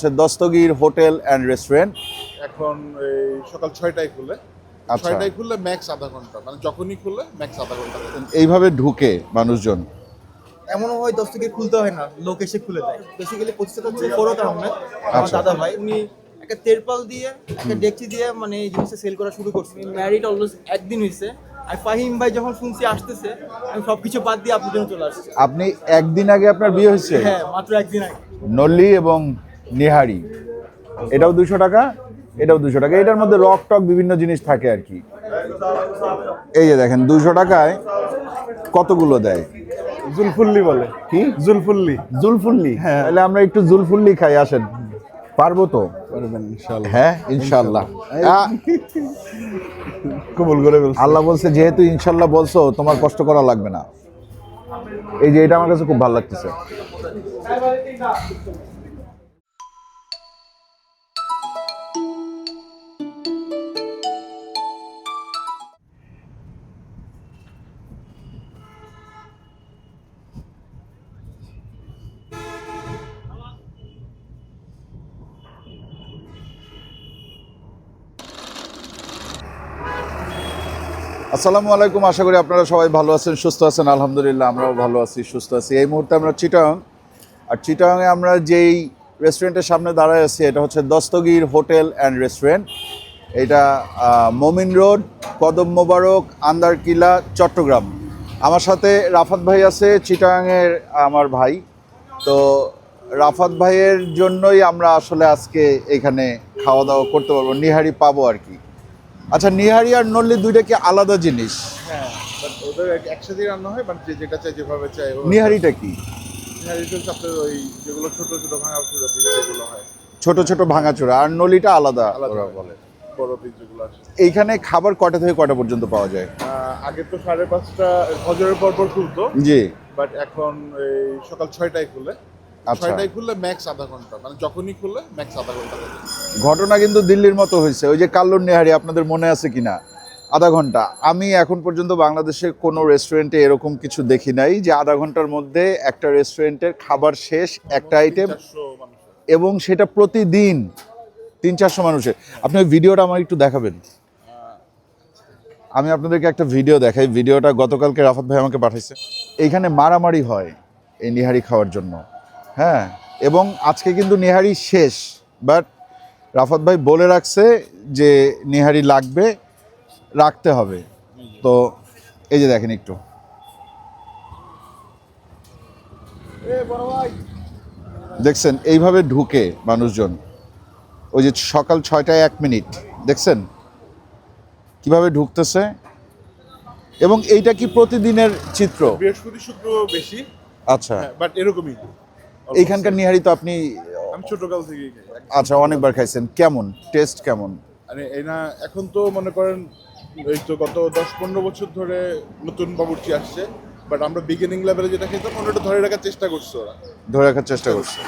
হচ্ছে Dastagir hotel and restaurant এখন এই সকাল ছয়টায় খুলে। আচ্ছা। ছয়টায় খুললে ম্যাক্স আধা ঘণ্টা। মানে যখনই খুলে ম্যাক্স আধা ঘণ্টা। এইভাবে ঢুকে মানুষজন? এমনও হয় দশ থেকে খুলতে হয় না লোক এসে খুলে দেয়। বেসিক্যালি প্রতিষ্ঠাতা হচ্ছে ফরত আহমেদ আমার আচ্ছা। দাদা ভাই। উনি একটা তেরপাল দিয়ে একটা ডেকচি দিয়ে মানে এই জিনিসটা সেল করা শুরু করছে। ম্যারিড অলমোস্ট একদিন হয়েছে আর ফাহিম ভাই যখন শুনছি আসতেছে আমি সবকিছু বাদ দিয়ে আপনার জন্য চলে আসছি। আপনি একদিন আগে আপনার বিয়ে হয়েছে? হ্যাঁ মাত্র একদিন আগে। নল্লি এবং নিহারি। এটাও দুশো টাকা এটাও দুশো টাকা। এটার মধ্যে রক টক বিভিন্ন জিনিস থাকে আর কি। এই যে দেখেন দুশো টাকায় কতগুলো দেয়? জুলফুল্লি বলে। কি? জুলফুল্লি। জুলফুল্লি? হ্যাঁ। তাহলে আমরা একটু জুলফুল্লি খাই আসেন। পারব তো? পারবেন ইনশাআল্লাহ। হ্যাঁ ইনশাল্লাহ কবুল করে আল্লাহ বলছে যেহেতু ইনশাল্লাহ বলছো তোমার কষ্ট করা লাগবে না। এই যে এটা আমার কাছে খুব ভালো লাগতেছে। আসসালামু আলাইকুম। আশা করি আপনারা সবাই ভালো আছেন, সুস্থ আছেন। আলহামদুলিল্লাহ, আমরাও ভালো আছি, সুস্থ আছি। এই মুহূর্তে আমরা চিটাং। আর চিটাংয়ে আমরা যেই রেস্টুরেন্টের সামনে দাঁড়ায় আছি, এটা হচ্ছে দস্তগীর হোটেল অ্যান্ড রেস্টুরেন্ট। এটা মমিন রোড, কদম মোবারক, আন্দারকিলা, চট্টগ্রাম। আমার সাথে রাফাত ভাই আছে, চিটাংয়ের আমার ভাই। তো রাফাত ভাইয়ের জন্যই আমরা আসলে আজকে এখানে খাওয়া দাওয়া করতে পারব। নিহারি পাবো আর কি। আচ্ছা নিহারি আর নল্লি দুইটা কি আলাদা জিনিস। হ্যাঁ বাট ওদের এক- একসাথেই রান্না হয় মানে যে যেটা চাই যেভাবে চাই নিহারিটা কি? নিহারি আপনার ওই যেগুলো ছোট ছোট ভাঙা যেগুলো হয়। ছোট ছোট ভাঙাচোরা আর নলিটা আলাদা ওরা বলে। বড় পিস যেগুলো আসে এইখানে খাবার কটা থেকে কটা পর্যন্ত পাওয়া যায়? আগে তো সাড়ে পাঁচটা হজরের পর পর খুলতো জি। বাট এখন এই সকাল ছয়টায় খুলে। ছয়টায় খুললে ম্যাক্স আধা ঘণ্টা মানে যখনই খুলে ম্যাক্স আধা ঘণ্টা ঘটনা কিন্তু দিল্লির মতো হয়েছে। ওই যে কাল্লুর নেহারি আপনাদের মনে আছে কিনা? আধা ঘণ্টা। আমি এখন পর্যন্ত বাংলাদেশের কোনো রেস্টুরেন্টে এরকম কিছু দেখি নাই যে আধা ঘণ্টার মধ্যে একটা রেস্টুরেন্টের খাবার শেষ একটা আইটেম এবং সেটা প্রতিদিন তিন চারশো মানুষের। আপনি ওই ভিডিওটা আমার একটু দেখাবেন। আমি আপনাদেরকে একটা ভিডিও দেখাই। ভিডিওটা গতকালকে রাফাত ভাই আমাকে পাঠাইছে। এইখানে মারামারি হয় এই নিহারি খাওয়ার জন্য। হ্যাঁ এবং আজকে কিন্তু নেহারি শেষ বাট রাফাত ভাই বলে রাখছে যে নেহারি লাগবে রাখতে হবে। তো এই যে দেখেন একটু। দেখছেন এইভাবে ঢুকে মানুষজন। ওই যে সকাল ছয়টায় এক মিনিট দেখছেন? কীভাবে ঢুকতেছে? এবং এইটা কি প্রতিদিনের চিত্র? বৃহস্পতি শুক্র বেশি। আচ্ছা। বাট এরকমই। এইখানকার নিহারি তো আপনি আমি ছোটকাল থেকেই খাই। আচ্ছা অনেকবার খাইছেন। কেমন? টেস্ট কেমন? মানে এই না এখন তো মনে করেন এই তো গত দশ পনেরো বছর ধরে নতুন বাবুর্চি আসছে বাট আমরা বিগিনিং লেভেলে যেটা খেতাম ওটা ধরে রাখার চেষ্টা করছে ওরা। ধরে রাখার চেষ্টা করছে।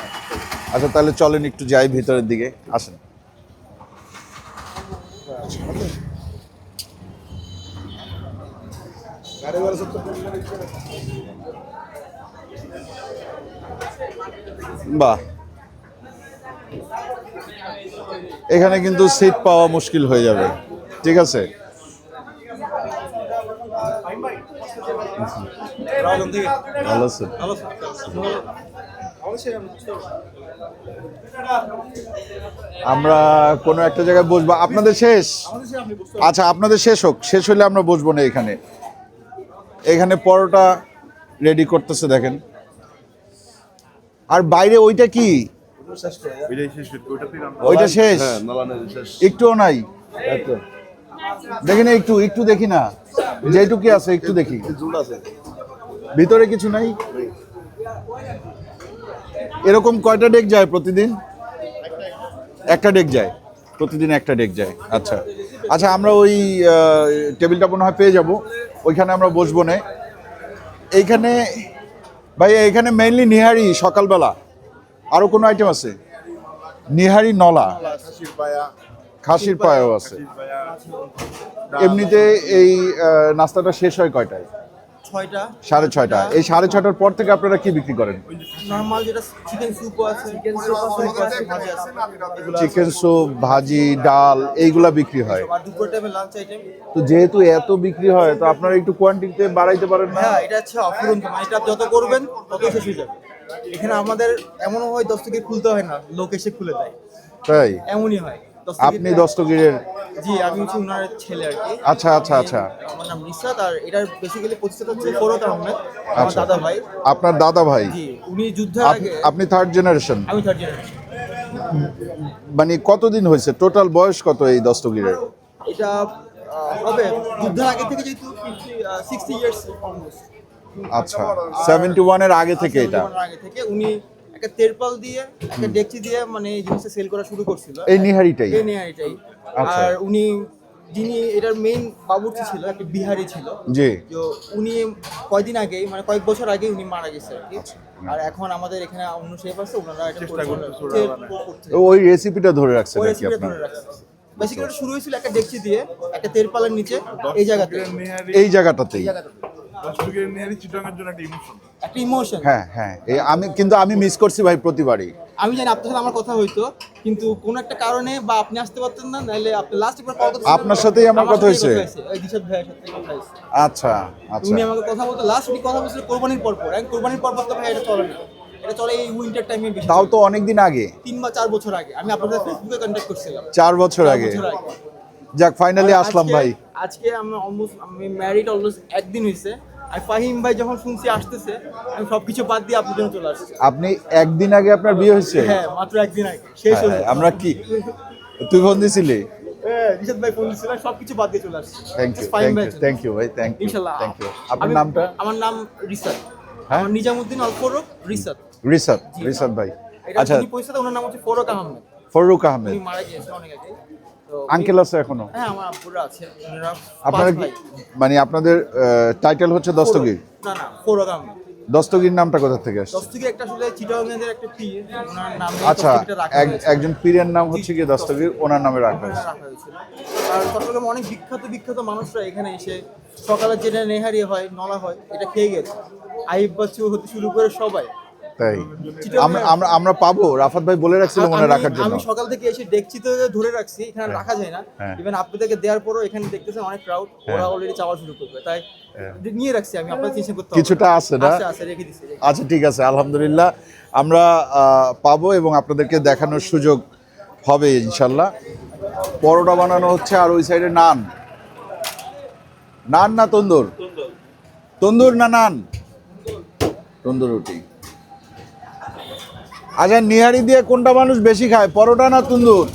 আচ্ছা তাহলে চলেন একটু যাই ভিতরের দিকে আসেন। বাহ। এখানে কিন্তু সিট পাওয়া মুশকিল হয়ে যাবে। ঠিক আছে? আমরা কোনো একটা জায়গায় বসবো। আপনাদের শেষ? আচ্ছা আপনাদের শেষ হোক। শেষ হলে আমরা বসবো না এখানে। এখানে পরোটা রেডি করতেছে, দেখেন। আর বাইরে ওইটা কি? ওইটা শেষ? একটুও নাই? দেখি না একটু একটু দেখি না। যেটুকি আছে একটু দেখি। ভিতরে কিছু নাই? এরকম কয়টা ডেক যায় প্রতিদিন? একটা ডেক যায়। প্রতিদিন একটা ডেক যায়। আচ্ছা। আচ্ছা আমরা ওই টেবিলটা মনে হয় পেয়ে যাব। ওইখানে আমরা বসবো না। এইখানে ভাই, এখানে মেইনলি নিহারি সকালবেলা। আরও কোনো আইটেম আছে? নিহারি নলা। খাসির পায়াও আছে। এমনিতে এই নাস্তাটা শেষ হয় কয়টায়? ছয়টা। সাড়ে ছয়টা। এই সাড়ে ছটার পর থেকে আপনারা কি বিক্রি করেন? নর্মাল যেটা চিকেন স্যুপও আছে চিকেন স্যুপ আছে ভাজি আছে চিকেন স্যুপ ভাজি ডাল এইগুলা বিক্রি হয়। আর দুপুর টাইমে লাঞ্চ আইটেম তো যেহেতু এত বিক্রি হয় তো আপনারা একটু কোয়ান্টিটিতে বাড়াইতে পারেন না? হ্যাঁ এটা হচ্ছে অফুরন্ত মানে এটা যত করবেন তত শেষ হয়ে যাবে। এখানে আমাদের এমনও হয় দশ থেকে খুলতে হয় না লোক এসে খুলে দেয়। তাই? এমনই হয়। আপনি দস্তগীরের জি আমি হচ্ছে উনার ছেলে আর কি। আচ্ছা আচ্ছা আচ্ছা। আমার নাম রিসাদ আর এটার বেসিক্যালি প্রতিষ্ঠাতা হচ্ছে ফরত আহমেদ আমার আচ্ছা। দাদা ভাই। আপনার দাদা ভাই? জি উনি যুদ্ধের আগে আপনি থার্ড জেনারেশন আমি থার্ড জেনারেশন মানে কতদিন হয়েছে? টোটাল বয়স কত এই দস্তগীরের? এটা হবে যুদ্ধের আগে থেকে যেহেতু সিক্সটি ইয়ার্স অলমোস্ট আচ্ছা সেভেন্টি ওয়ানের আগে থেকে এটা? আগে থেকে উনি একটা তেরপাল দিয়ে একটা ডেকচি দিয়ে মানে এই জিনিসটা সেল করা শুরু করছিল এই নিহারিটাই এই নিহারিটাই আচ্ছা। আর উনি যিনি এটার মেইন বাবুর্চি ছিল একটা বিহারি ছিল জি তো উনি কয়দিন আগেই মানে কয়েক বছর আগে উনি মারা গেছে আর কি আচ্ছা। আর এখন আমাদের এখানে অন্য শেফ আছে ওনারা এটা চেষ্টা। করতেছে। ওই রেসিপিটা ধরে রাখছে ওই নাকি রেসিপিটা ধরে রাখছে বেসিক্যালি শুরু হয়েছিল একটা ডেকচি দিয়ে একটা তেরপালের নিচে এই জায়গাতে। এই জায়গাটাতেই। একটা ইমোশন হ্যাঁ হ্যাঁ। এই আমি কিন্তু আমি মিস করছি ভাই প্রতিবারই। আমি জানি আপনার সাথে আমার কথা হইতো কিন্তু কোন একটা কারণে বা আপনি আসতে পারতেন না নাহলে আপনি লাস্ট একবার কল করতে আপনার সাথেই আমার কথা হয়েছে? ওই দিশাদ ভাইয়ের সাথে কথা হয়েছে। আচ্ছা আচ্ছা। উনি আমাকে কথা বলতে লাস্ট উনি কথা বলছিল কোরবানির পর পর কোরবানির পর পর তো ভাই এটা চলে না। এটা চলে এই উইন্টার টাইমে বেশি তাও তো অনেক দিন আগে। তিন বা চার বছর আগে। আমি আপনাদের ফেসবুকে কন্ট্যাক্ট করছিলাম। চার বছর আগে। যাক ফাইনালি আসলাম ভাই। আজকে অলমোস্ট আমি ম্যারিড অলমোস্ট একদিন হয়েছে আর ফাহিম ভাই যখন শুনছি আসতেছে আমি সবকিছু বাদ দিয়ে আপনার জন্য চলে আসছি। আপনি একদিন আগে আপনার বিয়ে হয়েছে? হ্যাঁ মাত্র একদিন আগে। শেষ হ্যাঁ, হ্যাঁ, আমরা কি? তুই ফোন দিছিলি? হ্যাঁ রিশাদ ভাই ফোন সবকিছু বাদ দিয়ে চলে আসছি। থ্যাংক ইউ ফাহিম ভাই থ্যাংক ইউ ভাই থ্যাংক ইউ ইনশাল্লাহ। থ্যাংক ইউ আপনার নামটা? আমার নাম রিসাদ। হ্যাঁ? আমার নিজামুদ্দিন অল ফরুক রিসাদ। রিসাদ রিসাদ ভাই। আচ্ছা। ওনার নাম হচ্ছে ফরুক আহমেদ। ফরুক আহমেদ। মারা গিয়েছে অনেক আগে। আঙ্কেল আছে এখনও? হ্যাঁ আমার আব্বুরা আছে। আপনারা মানে আপনাদের টাইটেল হচ্ছে দস্তগীর? না না ফরুক আহমেদ। দস্তগীর নামটা কোথা থেকে আসছে? দস্তগীর একটা আসলে চিটাগাংয়ের একটা পীর। ওনার নামে আচ্ছা। একজন পীরের নাম হচ্ছে কি দস্তগীর ওনার নামে রাখা হয়েছে। আর চট্টগ্রামে অনেক বিখ্যাত বিখ্যাত মানুষরা এখানে এসে সকালে যেটা নেহারি হয় নলা হয় এটা খেয়ে গেছে। আইব বাচ্চু হতে শুরু করে সবাই। তাই। আমরা আমরা আমরা পাবো। রাফাত ভাই বলে রাখছিল মনে রাখার জন্য। আমি সকাল থেকে এসে ডেকচিতে ধরে রাখছি এখানে রাখা যায় না। হ্যাঁ। ইভেন আপনাদেরকে দেওয়ার পরও এখানে দেখতেছেন অনেক ক্রাউড ওরা অলরেডি চাওয়া শুরু করবে। তাই নিয়ে রাখছি আমি আপনাদের চিন্তা করতে হ্যাঁ। কিছুটা আছে না? আছে আছে রেখে দিচ্ছি আচ্ছা ঠিক আছে আলহামদুলিল্লাহ। আমরা পাবো এবং আপনাদেরকে দেখানোর সুযোগ হবে ইনশাল্লাহ। পরোটা বানানো হচ্ছে আর ওই সাইডে নান। নান না তন্দুর। তন্দুর না নান? তন্দুর রুটি। আচ্ছা নিহারি দিয়ে কোনটা মানুষ বেশি খায়, পরোটা না তন্দুর?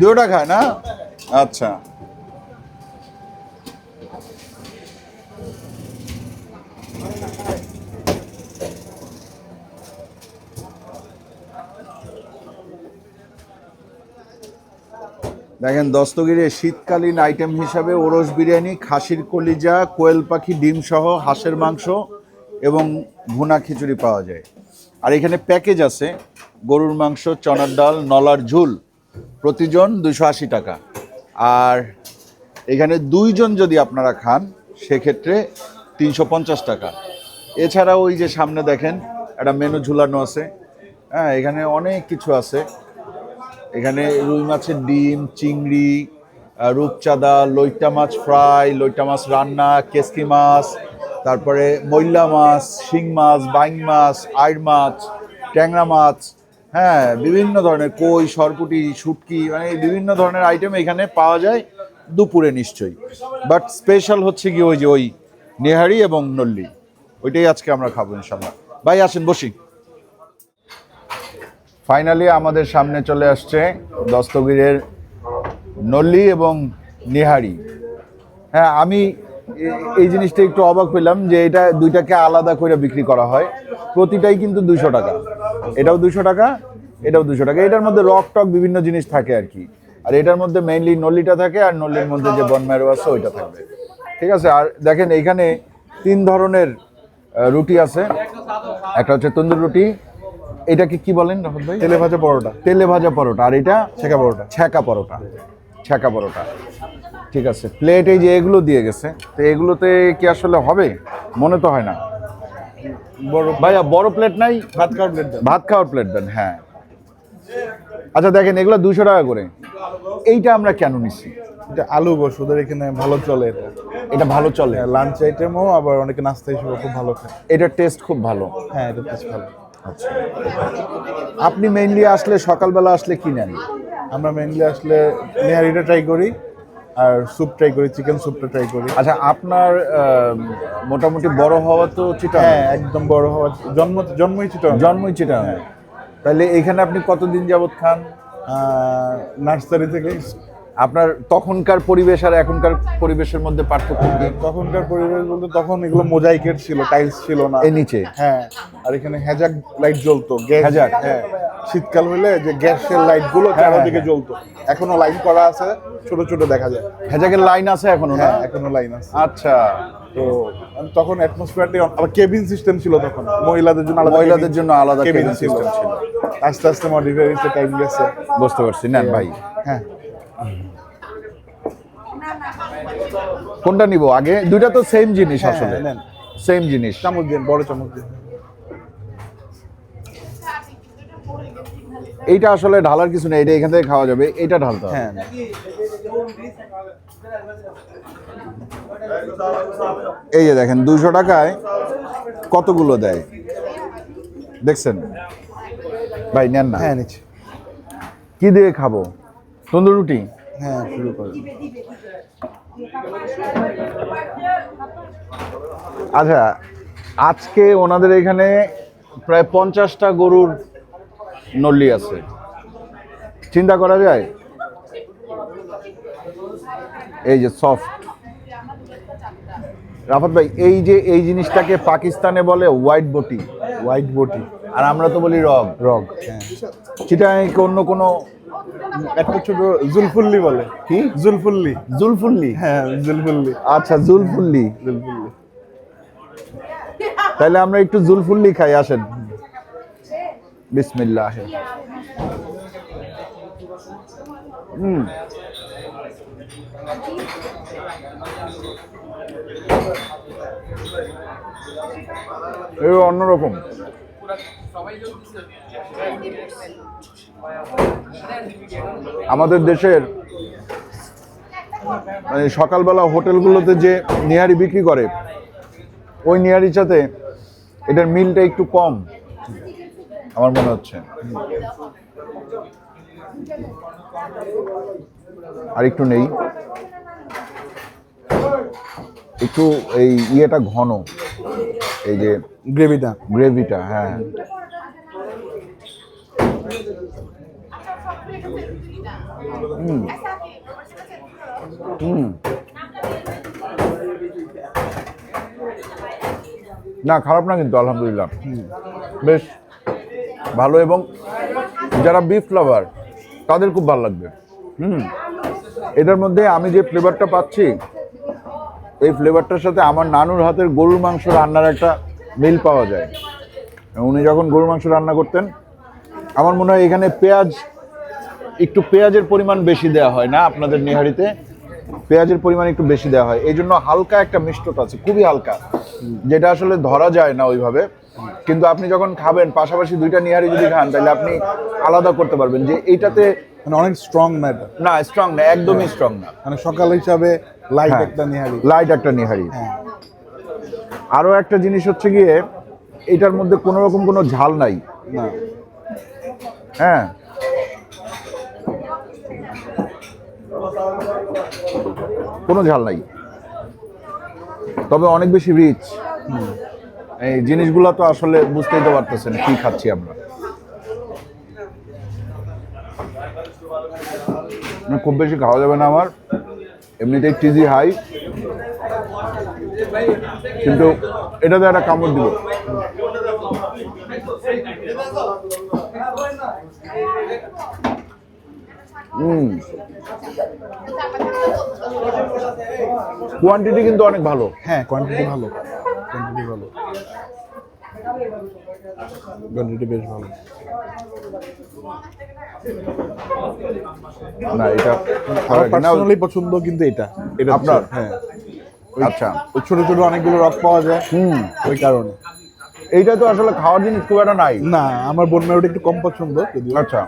দুটা খায় না? আচ্ছা। দেখেন দস্তগিরে, শীতকালীন আইটেম হিসাবে ওরস বিরিয়ানি, খাসির কলিজা, কোয়েল পাখি, ডিম সহ হাঁসের মাংস। এবং ভুনা খিচুড়ি পাওয়া যায়। আর এখানে প্যাকেজ আছে, গরুর মাংস, চনার ডাল, নলার ঝুল, প্রতিজন দুশো আশি টাকা। আর এখানে দুইজন যদি আপনারা খান, সেক্ষেত্রে তিনশো পঞ্চাশ টাকা। এছাড়া ওই যে সামনে দেখেন, একটা মেনু ঝুলানো আছে। হ্যাঁ এখানে অনেক কিছু আছে। এখানে রুই মাছের ডিম, চিংড়ি রূপচাঁদা, লইটা মাছ ফ্রাই, লইটা মাছ রান্না, কেসকি মাছ তারপরে মৈলা মাছ, শিং মাছ বাইং মাছ, আইড় মাছ, ট্যাংরা মাছ হ্যাঁ বিভিন্ন ধরনের কই, সরপুটি, শুটকি মানে বিভিন্ন ধরনের আইটেম এখানে পাওয়া যায় দুপুরে নিশ্চয়ই। বাট স্পেশাল হচ্ছে কি ওই যে ওই নেহারি এবং নল্লি। ওইটাই আজকে আমরা খাব ইনশাল্লাহ ভাই, আসেন, বসি। ফাইনালি আমাদের সামনে চলে আসছে দস্তগীরের নল্লি এবং নিহারি। হ্যাঁ আমি এই জিনিসটা একটু অবাক পেলাম যে এটা দুইটাকে আলাদা করে বিক্রি করা হয়। প্রতিটাই কিন্তু দুশো টাকা। এটাও দুশো টাকা এটাও দুশো টাকা। এটার মধ্যে রক টক বিভিন্ন জিনিস থাকে আর কি। আর এটার মধ্যে মেইনলি নল্লিটা থাকে আর নল্লির মধ্যে যে বনম্যারো আছে ওইটা থাকবে। ঠিক আছে? আর দেখেন এইখানে তিন ধরনের রুটি আছে। একটা হচ্ছে তন্দুর রুটি। এটাকে কি বলেন রহত ভাই? তেলে ভাজা পরোটা। তেলে ভাজা পরোটা। আর এটা ছেঁকা পরোটা। ছ্যাঁকা পরোটা। ছ্যাঁকা পরোটা। ঠিক আছে। প্লেট এই যে এগুলো দিয়ে গেছে তো এগুলোতে কি আসলে হবে? মনে তো হয় না। বড় ভাইয়া বড় প্লেট নাই? ভাত খাওয়ার প্লেট দেন। ভাত খাওয়ার প্লেট দেন হ্যাঁ। আচ্ছা দেখেন এগুলো দুশো টাকা করে। এইটা আমরা কেন নিচ্ছি এটা আলু গোশ ওদের এখানে ভালো চলে এটা। এটা ভালো চলে। লাঞ্চ আইটেমও আবার অনেকে নাস্তা হিসেবে খুব ভালো খায়। এটার টেস্ট খুব ভালো। হ্যাঁ এটা বেশ ভালো। আচ্ছা। আপনি মেইনলি আসলে সকালবেলা আসলে কি নেন? আমরা মেইনলি আসলে নেহারিটা ট্রাই করি। আর স্যুপ ট্রাই করি চিকেন স্যুপটা ট্রাই করি। আচ্ছা আপনার মোটামুটি বড় হওয়া তো চিটা হ্যাঁ একদম বড় হওয়া। জন্ম জন্মই চিটা জন্মই চিটা তাহলে এখানে আপনি কতদিন যাবত খান? নার্সারি থেকে। আপনার তখনকার পরিবেশ আর এখনকার পরিবেশের মধ্যে পার্থক্য কি? তখনকার পরিবেশ বলতে তখন এগুলো মোজাইকের ছিল টাইলস ছিল না। এই নিচে? হ্যাঁ। আর এখানে হ্যাজাক লাইট জ্বলতো গ্যাস হ্যাজাক? হ্যাঁ। শীতকাল হলে যে গ্যাসের লাইটগুলো হ্যাঁ, চারদিকে জ্বলতো। এখনও লাইন করা আছে ছোট ছোট দেখা যায়। হেজাকের লাইন আছে এখনও না? হ্যাঁ এখনও লাইন আছে। আচ্ছা। তো তখন অ্যাটমসফিয়ারটি আবার কেবিন সিস্টেম ছিল তখন। মহিলাদের জন্য আলাদা মহিলাদের জন্য আলাদা কেবিন সিস্টেম ছিল। আস্তে আস্তে মডিফাই হয়েছে টাইম গেছে। বুঝতে পারছি। নেন ভাই। হ্যাঁ। কোনটা নিব? আগে দুইটা তো সেম জিনিস হ্যাঁ, আসলে। সেম জিনিস। চামচ দিন বড় চামচ দিন। এইটা আসলে ঢালার কিছু নেই এটা এখান থেকে খাওয়া যাবে এটা ঢালতে হবে। হ্যাঁ এই যে দেখেন দুশো টাকায় কতগুলো দেয়? দেখছেন? ভাই নেন না। হ্যাঁ নিচ্ছি। কি দিয়ে খাব? তন্দুর রুটি? হ্যাঁ শুরু করুন। আচ্ছা আজকে ওনাদের এখানে প্রায় পঞ্চাশটা গরুর নল্লি আছে। চিন্তা করা যায়? এই যে সফট রাফাত ভাই এই যে এই জিনিসটাকে পাকিস্তানে বলে হোয়াইট বটি হোয়াইট বটি আর আমরা তো বলি রগ রগ হ্যাঁ। অন্য কোনো একটা ছোট জুলফুল্লি বলে। কি? জুলফুল্লি। জুলফুল্লি? হ্যাঁ জুলফুল্লি। আচ্ছা জুলফুল্লি। জুলফুল্লি। তাহলে আমরা একটু জুলফুল্লি খাই আসেন। বিসমিল্লাহ। হুম। অন্যরকম। আমাদের দেশের মানে সকালবেলা হোটেলগুলোতে যে নিহারি বিক্রি করে ওই নিহারির সাথে এটার মিলটা একটু কম আমার মনে হচ্ছে। আর একটু নেই। একটু এই ইয়েটা ঘন এই যে গ্রেভিটা। গ্রেভিটা হ্যাঁ। না, খারাপ না কিন্তু, আলহামদুলিল্লাহ। বেশ, ভালো এবং যারা বিফ লাভার তাদের খুব ভালো লাগবে। হুম এটার মধ্যে আমি যে ফ্লেভারটা পাচ্ছি, এই ফ্লেভারটার সাথে আমার নানুর হাতের গরুর মাংস রান্নার একটা মিল পাওয়া যায়। উনি যখন গরুর মাংস রান্না করতেন আমার মনে হয় এখানে পেঁয়াজ একটু পেঁয়াজের পরিমাণ বেশি দেওয়া হয় না আপনাদের নিহারিতে? পেঁয়াজের পরিমাণ একটু বেশি দেওয়া হয়। এই জন্য হালকা একটা মিষ্টতা আছে খুবই হালকা। যেটা আসলে ধরা যায় না ওইভাবে। কিন্তু আপনি যখন খাবেন পাশাপাশি দুইটা নিহারি যদি খান তাহলে আপনি আলাদা করতে পারবেন যে এইটাতে মানে অনেক স্ট্রং না এটা? না স্ট্রং না একদমই স্ট্রং না। মানে সকাল হিসাবে লাইট হ্যাঁ, একটা নিহারি। লাইট একটা নিহারি। হ্যাঁ। আরও একটা জিনিস হচ্ছে গিয়ে এটার মধ্যে কোনো রকম কোনো ঝাল নাই। না। হ্যাঁ। কোনো ঝাল নাই। তবে অনেক বেশি রিচ এই জিনিসগুলো তো আসলে বুঝতেই তো পারতেছেন কি খাচ্ছি আমরা। খুব বেশি খাওয়া যাবে না আমার। এমনিতেই টিজি হাই কিন্তু এটাতে একটা কামড় দিব। হুম। কোয়ান্টিটি কিন্তু অনেক ভালো। হ্যাঁ কোয়ান্টিটি ভালো। কোয়ান্টিটি ভালো। কোয়ান্টিটি বেশ ভালো। না এটা পার্সোনালি পছন্দ কিন্তু এটা। এটা আপনার? হ্যাঁ। আচ্ছা। ওই ছোট ছোট অনেকগুলো রক পাওয়া যায়। হুম। ওই কারণে। এইটা তো আসলে খাওয়ার জিনিস খুব একটা নাই। না আমার বোন মেরোটা একটু কম পছন্দ যদিও। আচ্ছা।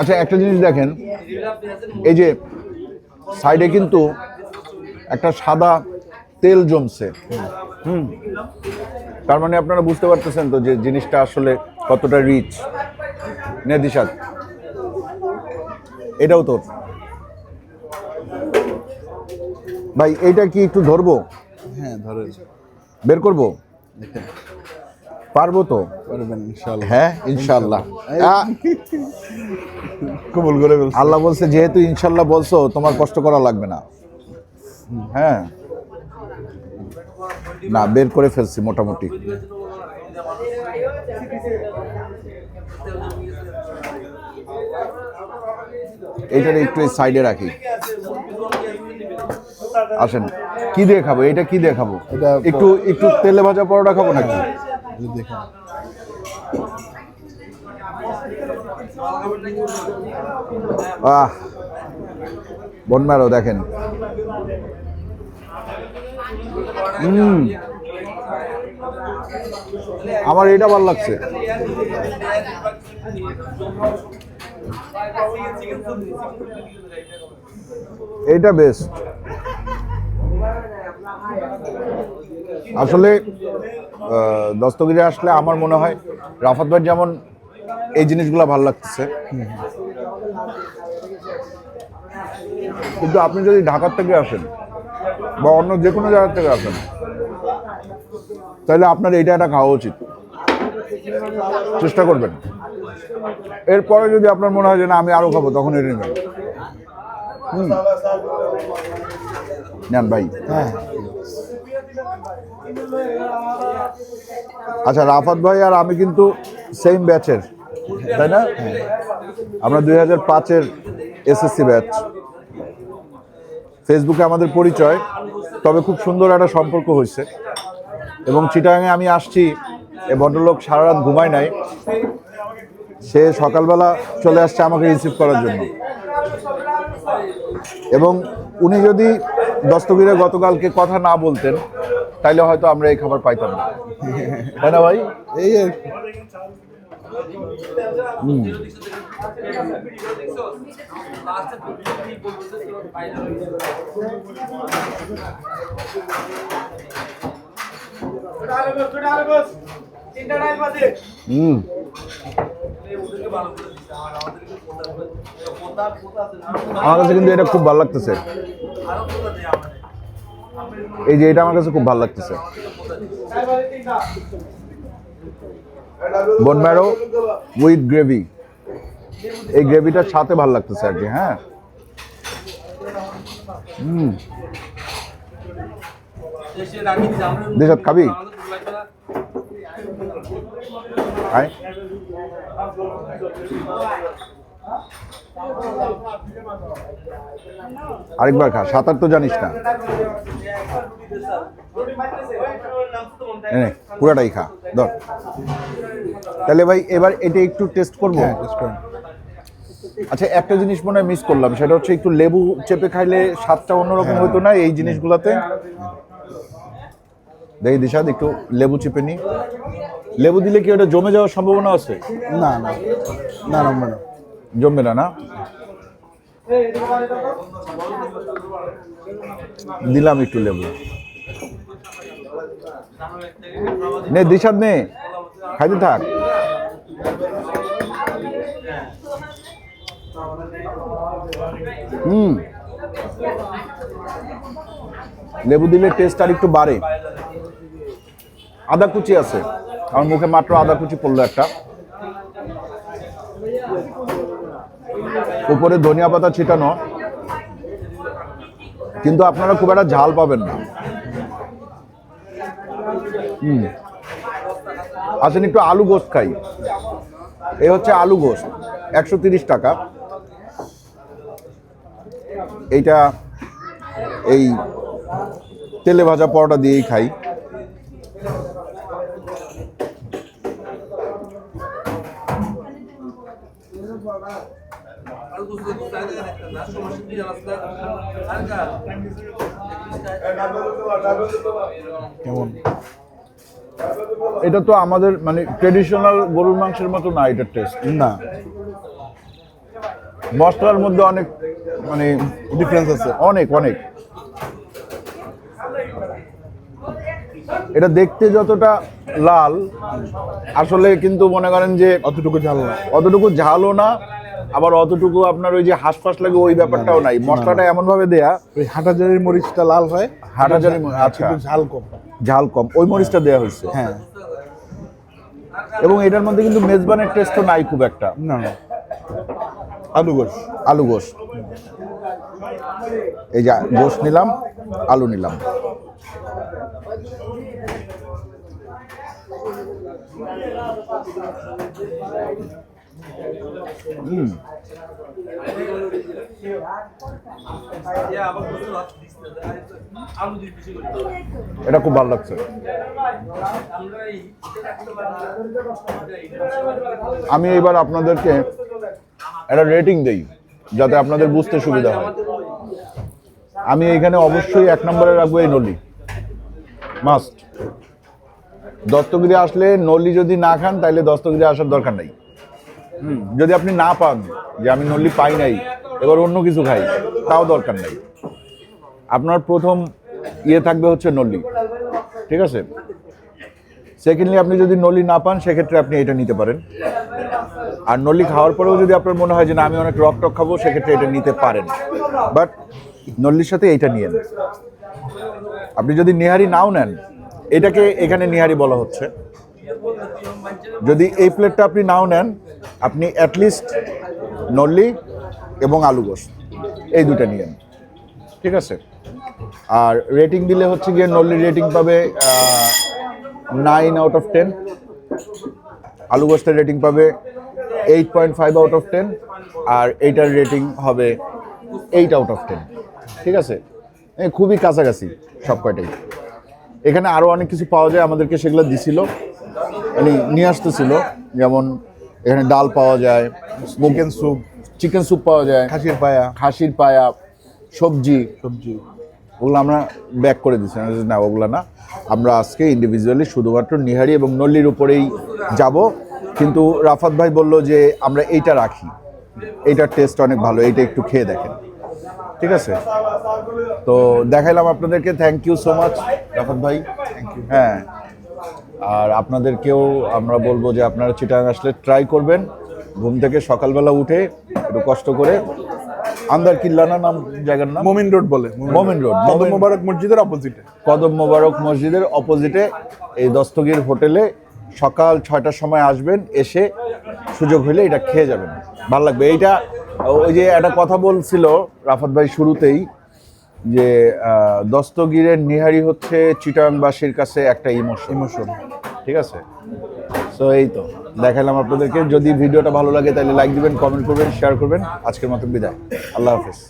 আচ্ছা একটা জিনিস দেখেন। এই যে সাইডে কিন্তু একটা সাদা তেল জমছে। হুম। তার মানে আপনারা বুঝতে পারতেছেন তো যে জিনিসটা আসলে কতটা রিচ নেদিসাদ এটাও তোর। ভাই এটা কি একটু ধরবো? হ্যাঁ ধরেন। বের করব? পারব তো? হ্যাঁ ইনশাল্লাহ কবুল করে আল্লাহ বলছে যেহেতু ইনশাল্লাহ বলছো তোমার কষ্ট করা লাগবে না। হ্যাঁ। না বের করে ফেলছি মোটামুটি। এইটার একটু সাইডে রাখি। আসেন। কি দিয়ে খাব? এটা কি দিয়ে খাব? একটু একটু তেলে ভাজা পরোটা খাব নাকি? দেখেন আহ বনমারও দেখেন। আমার এটা ভালো লাগছে। এইটা বেস্ট আসলে দস্তগিরি আসলে আমার মনে হয় রাফাত ভাই যেমন এই জিনিসগুলো ভালো লাগতেছে কিন্তু আপনি যদি ঢাকার থেকে আসেন বা অন্য যে কোনো জায়গার থেকে আসেন, তাহলে আপনার এইটা একটা খাওয়া উচিত। চেষ্টা করবেন। এরপরে যদি আপনার মনে হয় যে না, আমি আরও খাব, তখন এটা নেবেন। হুম। নেন ভাই। হ্যাঁ। আচ্ছা রাফাত ভাই আর আমি কিন্তু সেম ব্যাচের তাই না? আমরা দুই হাজার পাঁচের এসএসসি ব্যাচ ফেসবুকে আমাদের পরিচয়, তবে খুব সুন্দর একটা সম্পর্ক হয়েছে। এবং চিটাগাঙে আমি আসছি, এ ভদ্রলোক সারা রাত ঘুমায় নাই। সে সকালবেলা চলে আসছে আমাকে রিসিভ করার জন্য। এবং উনি যদি দস্তগিরে গতকালকে কথা না বলতেন তাইলে হয়তো আমরা এই খাবার পাইতাম না। তাই না ভাই? এই। হুম। আমার কাছে কিন্তু এটা খুব ভালো লাগতেছে। এই যে এটা আমার কাছে খুব ভালো লাগতেছে। বোন ম্যারো উইথ গ্রেভি এই গ্রেভিটার সাথে ভালো লাগতেছে আর কি হ্যাঁ। দেশাত, খাবি? আরেকবার খা সাঁতার তো জানিস না। পুরাটাই খা ধর। তাহলে ভাই এবার এটা একটু টেস্ট করব? হ্যাঁ আচ্ছা একটা জিনিস মনে হয় মিস করলাম সেটা হচ্ছে একটু লেবু চেপে খাইলে স্বাদটা অন্যরকম হতো না এই জিনিসগুলোতে? দেখি দিশাদ একটু লেবু চেপে নি। লেবু দিলে কি ওটা জমে যাওয়ার সম্ভাবনা আছে? না না না না। জমবে না না দিলাম একটু লেবু। নে, দিশাদ নে, খাইতে থাক। হুম। লেবু দিলে টেস্ট আর একটু বাড়ে। আদা কুচি আছে। আমার মুখে মাত্র আদা কুচি পড়ল একটা। উপরে ধনিয়া পাতা ছিটানো, কিন্তু আপনারা খুব একটা ঝাল পাবেন না। হুম। আসেন একটু আলু গোস্ত খাই। এই হচ্ছে আলু গোস্ত, একশো টাকা। এইটা এই তেলে ভাজা পরোটা দিয়েই খাই। কেমন? এটা তো আমাদের মানে ট্রেডিশনাল গরুর মাংসের মতো না এটার টেস্ট না। মশলার মধ্যে অনেক মানে ডিফারেন্স আছে। অনেক অনেক। এটা দেখতে যতটা লাল আসলে কিন্তু মনে করেন যে অতটুকু ঝাল না। অতটুকু ঝালও না আবার অতটুকু আপনার ওই যে হাঁস হাঁসফাঁস লাগে ওই ব্যাপারটাও নাই। মশলাটা এমন ভাবে দেয়া। ওই হাঁটাজারির মরিচটা লাল হয় হাঁটাজারি আচ্ছা। ঝাল কম। ঝাল কম। ওই মরিচটা দেয়া হয়েছে। হ্যাঁ। এবং এটার মধ্যে কিন্তু মেজবানের টেস্টও নাই খুব একটা। না না। আলু গোস আলু গোশ। এই যে গোশ নিলাম আলু নিলাম। এটা খুব ভালো লাগছে। আমি এবার আপনাদেরকে একটা রেটিং দেই, যাতে আপনাদের বুঝতে সুবিধা হয়। আমি এখানে অবশ্যই এক নম্বরে রাখব এই নলি। মাস্ট দস্তগিরি আসলে নলি যদি না খান তাহলে দস্তগিরি আসার দরকার নাই। হুম। যদি আপনি না পান যে আমি নলি পাই নাই, এবার অন্য কিছু খাই, তাও দরকার নাই। আপনার প্রথম ইয়ে থাকবে হচ্ছে নলি ঠিক আছে? সেকেন্ডলি আপনি যদি নলি না পান, সেক্ষেত্রে আপনি এটা নিতে পারেন। আর নলি খাওয়ার পরেও যদি আপনার মনে হয় যে না, আমি অনেক রক টক খাব, সেক্ষেত্রে এটা নিতে পারেন। বাট নল্লির সাথে এইটা নিয়েন। আপনি যদি নিহারি নাও নেন, এটাকে এখানে নিহারি বলা হচ্ছে। যদি এই প্লেটটা আপনি নাও নেন, আপনি অ্যাটলিস্ট নল্লি এবং আলু গোস এই দুটা নিয়েন ঠিক আছে? আর রেটিং দিলে হচ্ছে গিয়ে নল্লির রেটিং পাবে নাইন আউট অফ টেন আলু গোস্তের রেটিং পাবে eight point five out of ten আর এইটার রেটিং হবে এইট আউট অফ টেন ঠিক আছে? খুবই কাছাকাছি সব কয়টাই এখানে আরও অনেক কিছু পাওয়া যায়, আমাদেরকে সেগুলো দিছিল। মানে নিয়ে আসতেছিল যেমন এখানে ডাল পাওয়া যায় চিকেন স্যুপ চিকেন স্যুপ পাওয়া যায় খাসির পায়া। খাসির পায়া সবজি। সবজি। ওগুলো আমরা ব্যাক করে দিচ্ছি না ওগুলো না। আমরা আজকে ইন্ডিভিজুয়ালি শুধুমাত্র নিহারি এবং নল্লির উপরেই যাব। কিন্তু রাফাত ভাই বলল যে আমরা এইটা রাখি। এইটার টেস্ট অনেক ভালো। এইটা একটু খেয়ে দেখেন। ঠিক আছে? তো দেখাইলাম আপনাদেরকে। Thank you so much Rafat ভাই। থ্যাংক ইউ হ্যাঁ। আর আপনাদেরকেও আমরা বলব যে আপনারা চিটাং আসলে ট্রাই করবেন। ঘুম থেকে সকালবেলা উঠে একটু কষ্ট করে আন্দার কিল্লানা নাম জায়গার নাম? মোমিন রোড বলে মোমিন রোড, কদম মোবারক মসজিদের অপোজিটে কদম মোবারক মসজিদের অপোজিটে এই দস্তগীর হোটেলে সকাল ছয়টার সময় আসবেন এসে সুযোগ হলে এটা খেয়ে যাবেন। ভালো লাগবে। এইটা ওই যে একটা কথা বলছিল রাফাত ভাই শুরুতেই যে দস্তগীরের নিহারি হচ্ছে চিটাংবাসীর কাছে একটা ইমোশন। ইমোশন। ঠিক আছে? সো এই তো। দেখালাম আপনাদেরকে। যদি ভিডিওটা ভালো লাগে তাহলে লাইক দিবেন কমেন্ট করবেন শেয়ার করবেন। আজকের মতো বিদায়। আল্লাহ হাফিজ।